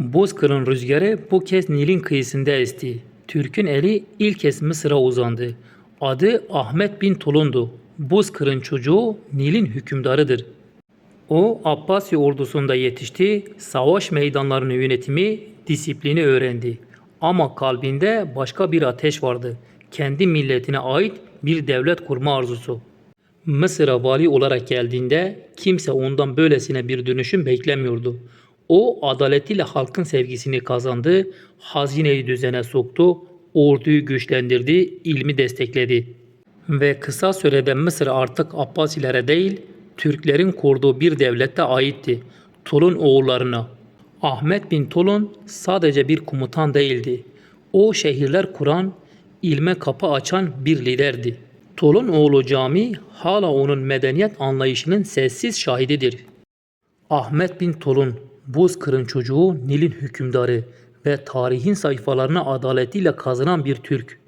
Bozkır'ın rüzgarı bu kez Nil'in kıyısında esti. Türk'ün eli ilk kez Mısır'a uzandı. Adı Ahmet bin Tulun'du. Bozkır'ın çocuğu Nil'in hükümdarıdır. O Abbasi ordusunda yetişti, savaş meydanlarını yönetimi, disiplini öğrendi. Ama kalbinde başka bir ateş vardı. Kendi milletine ait bir devlet kurma arzusu. Mısır'a vali olarak geldiğinde kimse ondan böylesine bir dönüşüm beklemiyordu. O adaletiyle halkın sevgisini kazandı, hazineyi düzene soktu, orduyu güçlendirdi, ilmi destekledi. Ve kısa sürede Mısır artık Abbasilere değil, Türklerin kurduğu bir devlete aitti. Tulun oğullarına. Ahmet bin Tulun sadece bir komutan değildi. O şehirler kuran, ilme kapı açan bir liderdi. Tulun oğlu Cami hala onun medeniyet anlayışının sessiz şahididir. Ahmet bin Tulun, Bozkır'ın çocuğu Nil'in hükümdarı ve tarihin sayfalarına adaletiyle kazınan bir Türk.